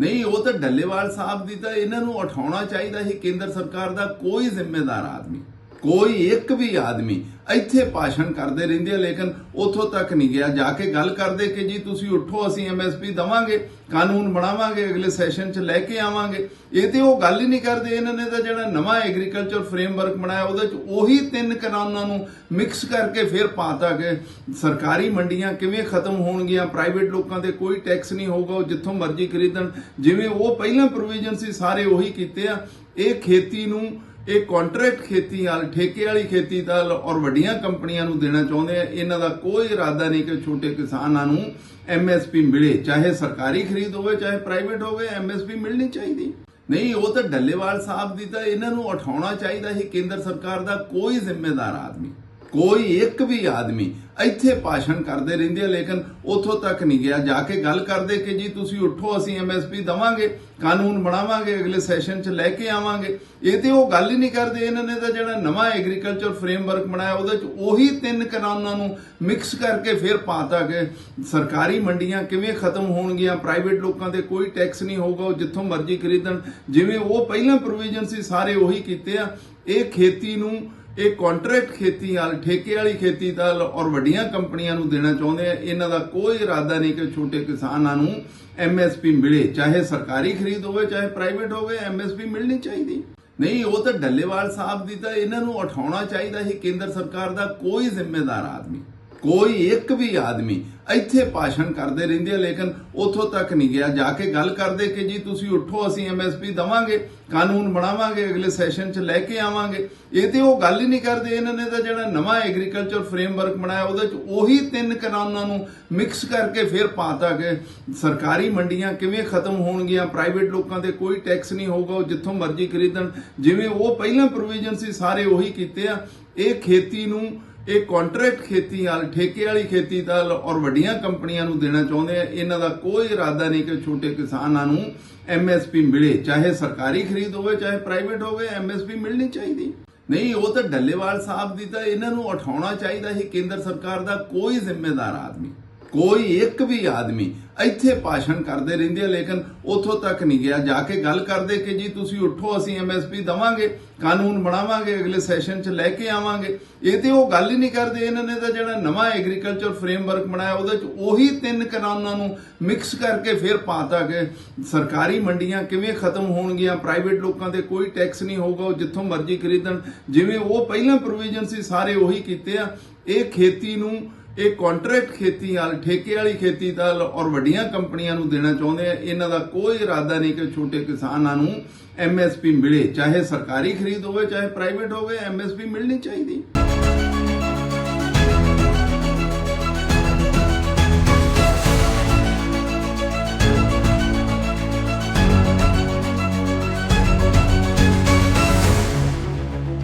ਨਹੀਂ, ਉਹ ਤਾਂ ਡੱਲੇਵਾਲ ਸਾਹਿਬ ਦੀ ਤਾਂ ਇਹਨਾਂ ਨੂੰ ਉਠਾਉਣਾ ਚਾਹੀਦਾ ਸੀ, ਕੇਂਦਰ ਸਰਕਾਰ ਦਾ ਕੋਈ ਜ਼ਿੰਮੇਦਾਰ ਆਦਮੀ। ਕੋਈ ਇੱਕ ਵੀ ਆਦਮੀ ਇੱਥੇ ਭਾਸ਼ਣ ਕਰਦੇ ਰਹਿੰਦੇ ਆ, ਲੇਕਿਨ ਉਥੋਂ ਤੱਕ ਨਹੀਂ ਗਿਆ। ਜਾ ਕੇ ਗੱਲ ਕਰਦੇ ਕਿ ਜੀ ਤੁਸੀਂ ਉੱਠੋ, ਅਸੀਂ ਐਮਐਸਪੀ ਦਵਾਂਗੇ, ਕਾਨੂੰਨ ਬਣਾਵਾਂਗੇ, ਅਗਲੇ ਸੈਸ਼ਨ 'ਚ ਲੈ ਕੇ ਆਵਾਂਗੇ। ਇਹ ਤੇ ਉਹ ਗੱਲ ਹੀ ਨਹੀਂ ਕਰਦੇ। ਇਹਨਾਂ ਨੇ ਤਾਂ ਜਿਹੜਾ ਨਵਾਂ ਐਗਰੀਕਲਚਰ ਫਰੇਮਵਰਕ ਬਣਾਇਆ, ਉਹਦੇ 'ਚ ਉਹੀ ਤਿੰਨ ਕਾਨੂੰਨਾਂ ਨੂੰ ਮਿਕਸ ਕਰਕੇ ਫਿਰ ਪਾਤਾ ਕਿ ਸਰਕਾਰੀ ਮੰਡੀਆਂ ਕਿਵੇਂ ਖਤਮ ਹੋਣਗੀਆਂ ਪ੍ਰਾਈਵੇਟ ਲੋਕਾਂ ਤੇ ਕੋਈ ਟੈਕਸ ਨਹੀਂ ਹੋਊਗਾ, ਉਹ ਜਿੱਥੋਂ ਮਰਜ਼ੀ ਖਰੀਦਣ। ਜਿਵੇਂ ਉਹ ਪਹਿਲਾਂ ਪ੍ਰੋਵੀਜ਼ਨ ਸੀ, ਸਾਰੇ ਉਹੀ ਕੀਤੇ ਆ। ਇਹ ਖੇਤੀ ਨੂੰ ਇਹ ਕੰਟਰੈਕਟ ਖੇਤੀ ਵਾਲ ਠੇਕੇ ਵਾਲੀ ਖੇਤੀ ਦਾ ਔਰ ਵੱਡੀਆਂ ਕੰਪਨੀਆਂ ਨੂੰ ਦੇਣਾ ਚਾਹੁੰਦੇ ਆ, ਇਹਨਾਂ ਦਾ ਕੋਈ ਇਰਾਦਾ ਨਹੀਂ ਕਿ ਛੋਟੇ ਕਿਸਾਨਾਂ ਨੂੰ ਐਮਐਸਪੀ ਮਿਲੇ, ਚਾਹੇ ਸਰਕਾਰੀ ਖਰੀਦ ਹੋਵੇ, ਚਾਹੇ ਪ੍ਰਾਈਵੇਟ ਹੋਵੇ ਐਮਐਸਪੀ ਮਿਲਣੀ ਚਾਹੀਦੀ। ਨਹੀਂ, ਉਹ ਤਾਂ ਡੱਲੇਵਾਲ ਸਾਹਿਬ ਦੀ ਤਾਂ ਇਹਨਾਂ ਨੂੰ ਉਠਾਉਣਾ ਚਾਹੀਦਾ ਸੀ, ਕੇਂਦਰ ਸਰਕਾਰ ਦਾ ਕੋਈ ਜ਼ਿੰਮੇਦਾਰ ਆਦਮੀ। ਕੋਈ ਇੱਕ ਵੀ ਆਦਮੀ ਇੱਥੇ ਭਾਸ਼ਣ ਕਰਦੇ ਰਹਿੰਦੇ ਆ, ਲੇਕਿਨ ਉਥੋਂ ਤੱਕ ਨਹੀਂ ਗਿਆ। ਜਾ ਕੇ ਗੱਲ ਕਰਦੇ ਕਿ ਜੀ ਤੁਸੀਂ ਉੱਠੋ, ਅਸੀਂ ਐਮਐਸਪੀ ਦਵਾਂਗੇ, ਕਾਨੂੰਨ ਬਣਾਵਾਂਗੇ, ਅਗਲੇ ਸੈਸ਼ਨ 'ਚ ਲੈ ਕੇ ਆਵਾਂਗੇ। ਇਹ ਤੇ ਉਹ ਗੱਲ ਹੀ ਨਹੀਂ ਕਰਦੇ। ਇਹਨਾਂ ਨੇ ਤਾਂ ਜਿਹੜਾ ਨਵਾਂ ਐਗਰੀਕਲਚਰ ਫਰੇਮਵਰਕ ਬਣਾਇਆ, ਉਹਦੇ 'ਚ ਉਹੀ ਤਿੰਨ ਕਾਨੂੰਨਾਂ ਨੂੰ ਮਿਕਸ ਕਰਕੇ ਫਿਰ ਪਾਤਾ ਕਿ ਸਰਕਾਰੀ ਮੰਡੀਆਂ ਕਿਵੇਂ ਖਤਮ ਹੋਣਗੀਆਂ ਪ੍ਰਾਈਵੇਟ ਲੋਕਾਂ ਤੇ ਕੋਈ ਟੈਕਸ ਨਹੀਂ ਹੋਊਗਾ, ਉਹ ਜਿੱਥੋਂ ਮਰਜ਼ੀ ਖਰੀਦਣ। ਜਿਵੇਂ ਉਹ ਪਹਿਲਾਂ ਪ੍ਰੋਵੀਜ਼ਨ ਸੀ, ਸਾਰੇ ਉਹੀ ਕੀਤੇ ਆ। ਇਹ ਖੇਤੀ ਨੂੰ ਇਹ ਕੰਟਰੈਕਟ ਖੇਤੀ ਵਾਲ ਠੇਕੇ ਵਾਲੀ ਖੇਤੀ ਦਾ ਔਰ ਵੱਡੀਆਂ ਕੰਪਨੀਆਂ ਨੂੰ ਦੇਣਾ ਚਾਹੁੰਦੇ ਆ, ਇਹਨਾਂ ਦਾ ਕੋਈ ਇਰਾਦਾ ਨਹੀਂ ਕਿ ਛੋਟੇ ਕਿਸਾਨਾਂ ਨੂੰ ਐਮਐਸਪੀ ਮਿਲੇ, ਚਾਹੇ ਸਰਕਾਰੀ ਖਰੀਦ ਹੋਵੇ, ਚਾਹੇ ਪ੍ਰਾਈਵੇਟ ਹੋਵੇ ਐਮਐਸਪੀ ਮਿਲਣੀ ਚਾਹੀਦੀ। ਨਹੀਂ, ਉਹ ਤਾਂ ਡੱਲੇਵਾਲ ਸਾਹਿਬ ਦੀ ਤਾਂ ਇਹਨਾਂ ਨੂੰ ਉਠਾਉਣਾ ਚਾਹੀਦਾ ਸੀ, ਕੇਂਦਰ ਸਰਕਾਰ ਦਾ ਕੋਈ ਜ਼ਿੰਮੇਦਾਰ ਆਦਮੀ। ਕੋਈ ਇੱਕ ਵੀ ਆਦਮੀ ਇੱਥੇ ਭਾਸ਼ਣ ਕਰਦੇ ਰਹਿੰਦੇ ਆ, ਲੇਕਿਨ ਉਥੋਂ ਤੱਕ ਨਹੀਂ ਗਿਆ। ਜਾ ਕੇ ਗੱਲ ਕਰਦੇ ਕਿ ਜੀ ਤੁਸੀਂ ਉੱਠੋ, ਅਸੀਂ ਐਮਐਸਪੀ ਦਵਾਂਗੇ, ਕਾਨੂੰਨ ਬਣਾਵਾਂਗੇ, ਅਗਲੇ ਸੈਸ਼ਨ 'ਚ ਲੈ ਕੇ ਆਵਾਂਗੇ। ਇਹ ਤੇ ਉਹ ਗੱਲ ਹੀ ਨਹੀਂ ਕਰਦੇ। ਇਹਨਾਂ ਨੇ ਤਾਂ ਜਿਹੜਾ ਨਵਾਂ ਐਗਰੀਕਲਚਰ ਫਰੇਮਵਰਕ ਬਣਾਇਆ, ਉਹਦੇ 'ਚ ਉਹੀ ਤਿੰਨ ਕਾਨੂੰਨਾਂ ਨੂੰ ਮਿਕਸ ਕਰਕੇ ਫਿਰ ਪਾਤਾ ਕਿ ਸਰਕਾਰੀ ਮੰਡੀਆਂ ਕਿਵੇਂ ਖਤਮ ਹੋਣਗੀਆਂ ਪ੍ਰਾਈਵੇਟ ਲੋਕਾਂ ਤੇ ਕੋਈ ਟੈਕਸ ਨਹੀਂ ਹੋਊਗਾ, ਉਹ ਜਿੱਥੋਂ ਮਰਜ਼ੀ ਖਰੀਦਣ। ਜਿਵੇਂ ਉਹ ਪਹਿਲਾਂ ਪ੍ਰੋਵੀਜ਼ਨ ਸੀ, ਸਾਰੇ ਉਹੀ ਕੀਤੇ ਆ। ਇਹ ਖੇਤੀ ਨੂੰ ਇਹ ਕੰਟਰੈਕਟ ਖੇਤੀ ਵਾਲ ਠੇਕੇ ਵਾਲੀ ਖੇਤੀ ਦਾ ਔਰ ਵੱਡੀਆਂ ਕੰਪਨੀਆਂ ਨੂੰ ਦੇਣਾ ਚਾਹੁੰਦੇ ਆ, ਇਹਨਾਂ ਦਾ ਕੋਈ ਇਰਾਦਾ ਨਹੀਂ ਕਿ ਛੋਟੇ ਕਿਸਾਨਾਂ ਨੂੰ ਐਮਐਸਪੀ ਮਿਲੇ, ਚਾਹੇ ਸਰਕਾਰੀ ਖਰੀਦ ਹੋਵੇ, ਚਾਹੇ ਪ੍ਰਾਈਵੇਟ ਹੋਵੇ ਐਮਐਸਪੀ ਮਿਲਣੀ ਚਾਹੀਦੀ। ਨਹੀਂ, ਉਹ ਤਾਂ ਡੱਲੇਵਾਲ ਸਾਹਿਬ ਦੀ ਤਾਂ ਇਹਨਾਂ ਨੂੰ ਉਠਾਉਣਾ ਚਾਹੀਦਾ ਸੀ, ਕੇਂਦਰ ਸਰਕਾਰ ਦਾ ਕੋਈ ਜ਼ਿੰਮੇਦਾਰ ਆਦਮੀ। ਕੋਈ ਇੱਕ ਵੀ ਆਦਮੀ ਇੱਥੇ ਭਾਸ਼ਣ ਕਰਦੇ ਰਹਿੰਦੇ ਆ, ਲੇਕਿਨ ਉਥੋਂ ਤੱਕ ਨਹੀਂ ਗਿਆ। ਜਾ ਕੇ ਗੱਲ ਕਰਦੇ ਕਿ ਜੀ ਤੁਸੀਂ ਉੱਠੋ, ਅਸੀਂ ਐਮਐਸਪੀ ਦਵਾਂਗੇ, ਕਾਨੂੰਨ ਬਣਾਵਾਂਗੇ, ਅਗਲੇ ਸੈਸ਼ਨ 'ਚ ਲੈ ਕੇ ਆਵਾਂਗੇ। ਇਹ ਤੇ ਉਹ ਗੱਲ ਹੀ ਨਹੀਂ ਕਰਦੇ। ਇਹਨਾਂ ਨੇ ਤਾਂ ਜਿਹੜਾ ਨਵਾਂ ਐਗਰੀਕਲਚਰ ਫਰੇਮਵਰਕ ਬਣਾਇਆ, ਉਹਦੇ 'ਚ ਉਹੀ ਤਿੰਨ ਕਾਨੂੰਨਾਂ ਨੂੰ ਮਿਕਸ ਕਰਕੇ ਫਿਰ ਪਾਤਾ ਕਿ ਸਰਕਾਰੀ ਮੰਡੀਆਂ ਕਿਵੇਂ ਖਤਮ ਹੋਣਗੀਆਂ ਪ੍ਰਾਈਵੇਟ ਲੋਕਾਂ ਤੇ ਕੋਈ ਟੈਕਸ ਨਹੀਂ ਹੋਊਗਾ, ਉਹ ਜਿੱਥੋਂ ਮਰਜ਼ੀ ਖਰੀਦਣ। ਜਿਵੇਂ ਉਹ ਪਹਿਲਾਂ ਪ੍ਰੋਵੀਜ਼ਨ ਸੀ, ਸਾਰੇ ਉਹੀ ਕੀਤੇ ਆ। ਇਹ ਖੇਤੀ ਨੂੰ ਇਹ ਕੰਟਰੈਕਟ ਖੇਤੀ ਨਾਲ, ਠੇਕੇ ਵਾਲੀ ਖੇਤੀ ਦਾ ਔਰ ਵੱਡੀਆਂ ਕੰਪਨੀਆਂ ਨੂੰ ਦੇਣਾ ਚਾਹੁੰਦੇ ਆ, ਇਹਨਾਂ ਦਾ ਕੋਈ ਇਰਾਦਾ ਨਹੀਂ ਕਿ ਛੋਟੇ ਕਿਸਾਨਾਂ ਨੂੰ ਐਮਐਸਪੀ ਮਿਲੇ, ਚਾਹੇ ਸਰਕਾਰੀ ਖਰੀਦ ਹੋਵੇ, ਚਾਹੇ ਪ੍ਰਾਈਵੇਟ ਹੋਵੇ ਐਮਐਸਪੀ ਮਿਲਣੀ ਚਾਹੀਦੀ।